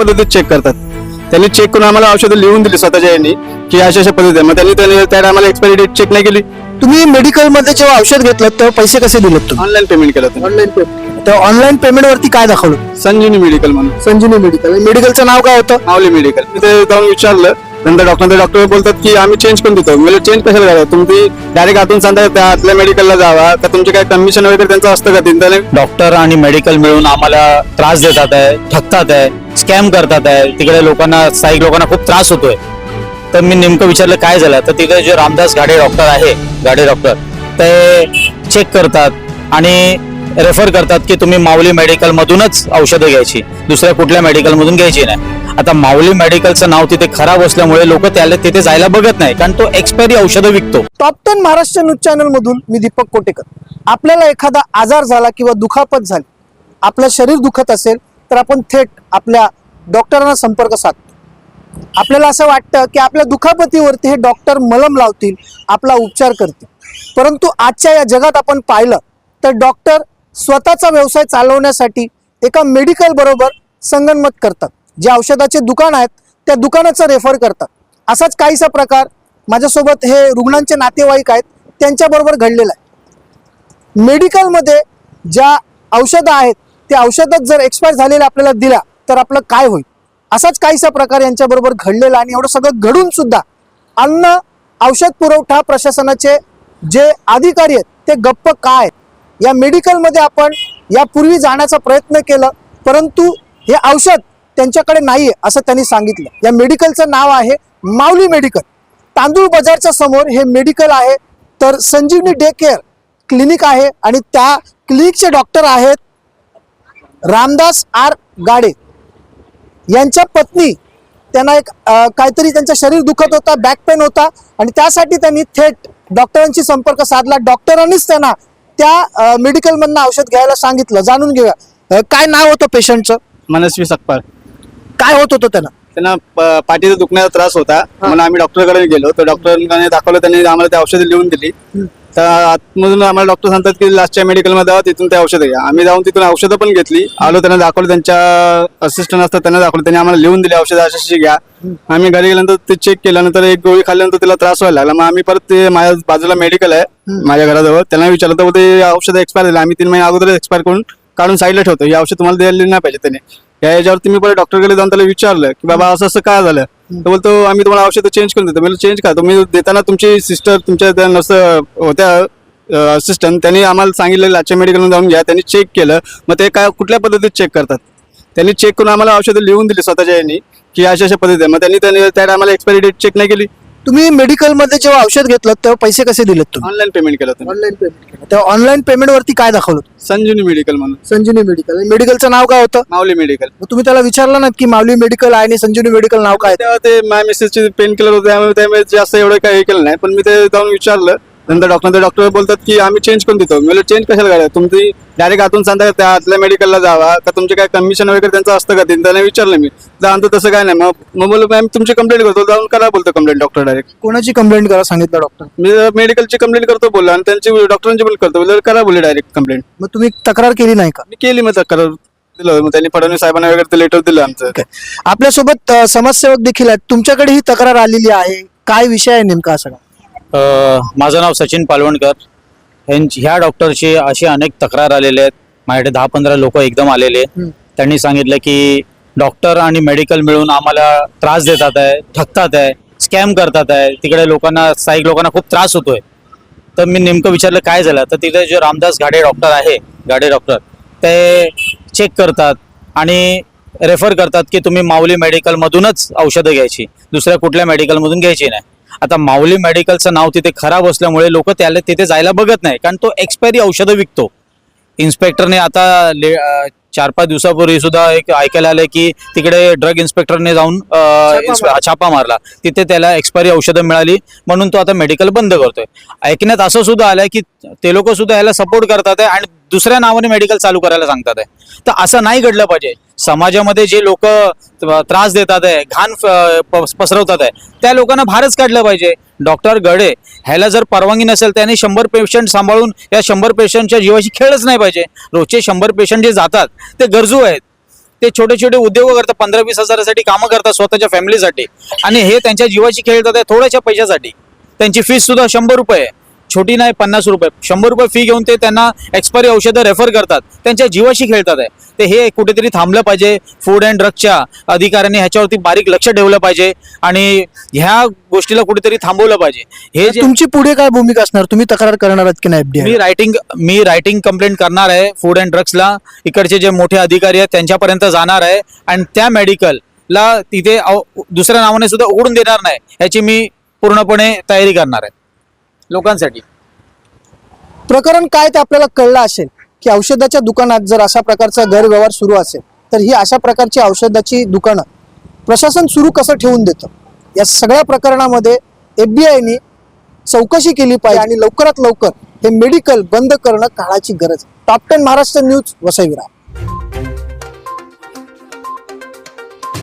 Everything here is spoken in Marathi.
पद्धतीत चेक करतात. त्यांनी चेक करून आम्हाला औषधं लिहून दिली स्वतःच्या यांनी की अशा अशा पद्धती मग त्यांनी त्यांनी त्या आम्हाला एक्सपायरी डेट चेक नाही केली. तुम्ही मेडिकलमध्ये जेव्हा औषध घेतलं तेव्हा पैसे कसे दिलेत तुम्ही? ऑनलाईन पेमेंट केलं होतं ऑनलाईन पेमेंट तर ऑनलाईन पेमेंट वरती काय दाखवलं? संजीवनी मेडिकल म्हणून. संजीवनी मेडिकल मेडिकलचं नाव काय होतं? माऊली मेडिकल तिथे जाऊन विचारलं. नंतर डॉक्टर डॉक्टर बोलतात की आम्ही चेंज करून देतो. म्हणजे चेंज कशाला करायचं? तुम्ही डायरेक्ट आतून सांगता त्या आतल्या मेडिकलला जावा. का तुमचे काय कमिशन वगैरे त्यांचं असतं का? त्याने डॉक्टर आणि मेडिकल मिळून आम्हाला त्रास देतात आहे ठगतात आहे. स्कॅम करतात आहे. तिकडे लोकांना स्थायिक लोकांना खूप त्रास होतोय. तर मी नेमकं विचारलं काय झालं तर तिथे जे रामदास गाडे डॉक्टर आहे गाडे डॉक्टर ते चेक करतात आणि रेफर करतात की तुम्ही माऊली मेडिकल मधूनच औषधं घ्यायची दुसऱ्या कुठल्या मेडिकल मधून घ्यायची नाही. आता माऊली मेडिकलचं नाव तिथे खराब असल्यामुळे लोक त्याला तिथे जायला बघत नाही कारण तो एक्सपायरी औषधं विकतो. Top ten Maharashtra news channel मधून मी दीपक कोटेकर. आपल्याला एखादा आजार झाला किंवा दुखापत झाली आपलं शरीर दुखत असेल तर आपण थेट आपल्या डॉक्टरांना संपर्क साधतो. आपल्याला असं वाटतं की आपल्या दुखापतीवरती हे डॉक्टर मलम लावतील आपला उपचार करतील. परंतु आजच्या या जगात आपण पाहिलं तर डॉक्टर स्वतःचा व्यवसाय चालवण्यासाठी एका मेडिकल बरोबर संगनमत करतात. जे औषधाचे दुकान आहेत त्या दुकानाचं रेफर करतात. असाच काहीसा प्रकार माझ्यासोबत हे रुग्णांचे नातेवाईक आहेत त्यांच्याबरोबर घडलेला आहे. मेडिकलमध्ये ज्या औषधं आहेत ते औषधच जर एक्सपायर झालेलं आपल्याला दिला तर आपलं काय होईल? असाच काहीसा प्रकार यांच्याबरोबर घडलेला आणि एवढं सगळं घडून सुद्धा अन्न औषध पुरवठा प्रशासनाचे जे अधिकारी आहेत ते गप्प काय या मेडिकलमध्ये आपण यापूर्वी जाण्याचा प्रयत्न केला परंतु हे औषध त्यांच्याकडे नाही आहे असं त्यांनी सांगितलं. या मेडिकलचं नाव आहे माऊली मेडिकल तांदूळ बाजारच्या समोर हे मेडिकल आहे तर संजीवनी डे केअर क्लिनिक आहे आणि त्या क्लिनिकचे डॉक्टर आहेत रामदास आर गाडे यांच्या पत्नी त्यांना एक काहीतरी त्यांचं शरीर दुखत होता बॅक पेन होता आणि त्यासाठी त्यांनी थेट डॉक्टरांशी संपर्क साधला. डॉक्टरांनीच त्यांना त्या मेडिकल मधनं औषध घ्यायला सांगितलं. जाणून घेऊया. काय नाव होतं पेशंटचं मनस्वी सकपाळ. काय होत होतं त्यांना? त्यांना पाठीचा दुखण्याचा त्रास होता. म्हणून आम्ही डॉक्टरकडे गेलो. तर डॉक्टरांनी दाखवलं त्यांनी आम्हाला ते औषधं लिहून दिली. तर आतमधून आम्हाला डॉक्टर सांगतात की लास्टच्या मेडिकलमध्ये जावा तिथून ते औषधं घ्या. आम्ही जाऊन तिथून औषधं पण घेतली. आलो त्यांना दाखवलं त्यांच्या असिस्टंट असतात त्यांना दाखवलं त्यांनी आम्हाला लिहून दिली औषधं अशी घ्या. आम्ही घरी गेल्यानंतर ते चेक केल्यानंतर एक गोळी खाल्ल्यानंतर तिला त्रास व्हायला लागला. मग आम्ही परत ते माझ्या बाजूला मेडिकल आहे माझ्या घराजवळ. त्यांना विचारलं तर ते औषधं एक्सपायर झाले आम्ही तीन महिने अगोदर एक्सपायर करून काढून साईडला ठेवतो. हे औषध तुम्हाला द्यायला नाही पाहिजे त्याने. या याच्यावरती मी परत डॉक्टरकडे जाऊन त्याला विचारलं की बाबा असं असं काय झालं? तर बोलतो आम्ही तुम्हाला औषधं चेंज करून देतो. म्हणजे चेंज का? तुम्ही देताना तुमची सिस्टर तुमच्या त्या नर्स होत्या असिस्टंट त्यांनी आम्हाला सांगितलं आजच्या मेडिकलमध्ये जाऊन घ्या. त्यांनी चेक केलं. मग ते काय कुठल्या पद्धतीत चेक करतात? त्यांनी चेक करून आम्हाला औषधं लिहून दिली स्वतःच्या यांनी की अशा अशा पद्धती मग त्यांनी त्यांनी त्या आम्हाला एक्सपायरी डेट चेक नाही केली. तुम्ही मेडिकलमध्ये जेव्हा औषध घेतलं तेव्हा पैसे कसे दिलेत तुम्ही? ऑनलाईन पेमेंट केलं होतं ऑनलाईन पेमेंट केलं. तेव्हा ऑनलाईन पेमेंट वरती काय दाखवलं? संजीवनी मेडिकल म्हणून. संजीवनी मेडिकल मेडिकलचं नाव काय होतं? माऊली मेडिकल मग तुम्ही त्याला विचारलं ना की मावली मेडिकल आहे आणि संजीवनी मेडिकल नाव काय आहे? तेव्हा ते माझ्या मिसेसचे पेन किलर होते त्यामुळे त्यामुळे जास्त एवढं काही हे केलं नाही. पण मी ते जाऊन विचारलं नंतर डॉक्टर डॉक्टर बोलतात की आम्ही चेंज करून देतो. म्हणजे चेंज कशाला करायचं तुम्ही डायरेक्ट आतून सांगता त्या आतल्या मेडिकलला जावा. का तुमचे काय कमिशन वगैरे त्यांचं असतं का? त्यांना विचारलं मी. जाऊन तसं काय नाही. मग मग बोललो मॅम तुमची कंप्लेंट करतो. जाऊन करा बोलतो कंप्लेंट डॉक्टर डायरेक्ट कोणाची कंप्लेंट करा सांगितलं डॉक्टर मी मेडिकलची कंप्लेंट करतो बोललो. आणि त्यांची डॉक्टरांची पण करतो. बोललो करा बोलले डायरेक्ट कंप्लेंट मग तुम्ही तक्रार केली नाही का? मी केली मग तक्रार दिलं. मग त्यांनी फडणवीस साहेबांना वगैरे ते लेटर दिलं आमचं. Okay. आपल्यासोबत अ, समाजसेवक देखील आहेत. तुमच्याकडे ही तक्रार आलेली आहे. काय विषय आहे नेमका हा सगळा? माझं नाव सचिन पालवणकर. ह्यांची ह्या डॉक्टरची अशी अनेक तक्रार आलेले आहेत. माझ्याकडे दहा पंधरा लोक एकदम आलेले. त्यांनी सांगितलं की डॉक्टर आणि मेडिकल मिळून आम्हाला त्रास देतात आहे ठगतात आहे स्कॅम करतात आहे. तिकडे लोकांना स्थायिक लोकांना खूप त्रास होतोय. तर मी नेमकं विचारलं काय झालं? तर तिथे जे रामदास घाडे डॉक्टर आहे गाडे डॉक्टर ते चेक करतात आणि रेफर करतात की तुम्ही माऊली मेडिकलमधूनच औषधं घ्यायची. दुसऱ्या कुठल्या मेडिकलमधून घ्यायची नाही. आता माऊली मेडिकलचं नाव तिथे खराब असल्यामुळे लोक त्याला तिथे जायला बघत नाही कारण तो एक्सपायरी औषधं विकतो. इन्स्पेक्टरने आता ले चार पाच दिवसापूर्वी सुद्धा एक ऐकायला आलंय की तिकडे ड्रग इन्स्पेक्टरने जाऊन छापा मारला. तिथे त्याला एक्सपायरी औषधं मिळाली म्हणून तो आता मेडिकल बंद करतोय. ऐकण्यात असं सुद्धा आलंय की ते लोक सुद्धा याला सपोर्ट करतात आणि दुसऱ्या नावाने मेडिकल चालू करायला सांगतात आहे. तर असं नाही घडलं पाहिजे. समाजामध्ये जे लोक त्रास देतात आहे घाण पसरवतात आहे त्या लोकांना भारच काढलं पाहिजे. डॉक्टर गडे ह्याला जर परवानगी नसेल त्याने शंभर पेशंट सांभाळून या शंभर पेशंटच्या जीवाशी खेळच नाही पाहिजे. रोजचे शंभर पेशंट जे जातात ते गरजू आहेत. ते छोटे छोटे उद्योग करतात पंधरा वीस हजारासाठी कामं करतात स्वतःच्या फॅमिलीसाठी आणि हे त्यांच्या जीवाची खेळतात आहे थोड्याशा पैशासाठी. त्यांची फीस सुद्धा शंभर रुपये आहे. छोटी नाही पन्नास रुपये. शंभर रुपये फी घेऊन ते त्यांना एक्सपायरी औषधं रेफर करतात. त्यांच्या जीवाशी खेळतात आहे ते हे कुठेतरी थांबलं पाहिजे. फूड अँड ड्रगच्या अधिकाऱ्यांनी ह्याच्यावरती बारीक लक्ष ठेवलं पाहिजे. आणि ह्या गोष्टीला कुठेतरी थांबवलं पाहिजे. हे जे तुमची पुढे काय भूमिका असणार? तुम्ही तक्रार करणार आहात की नाही मी रायटिंग मी रायटिंग कंप्लेंट करणार आहे फूड अँड ड्रग्सला इकडचे जे मोठे अधिकारी आहेत त्यांच्यापर्यंत जाणार आहे. आणि त्या मेडिकलला तिथे अव- दुसऱ्या नावाने सुद्धा उघडून देणार नाही. याची मी पूर्णपणे तयारी करणार आहे. लोकांसाठी. प्रकरण काय ते आपल्याला कळलं असेल की औषधाच्या दुकानात जर अशा प्रकारचा गैरव्यवहार सुरू असेल तर ही अशा प्रकारची औषधाची दुकानं प्रशासन सुरू कसं ठेवून देतं? या सगळ्या प्रकरणामध्ये एफबीआयने चौकशी केली पाहिजे आणि लवकरात लवकर हे मेडिकल बंद करणं काळाची गरज. Top ten Maharashtra news वसईविरा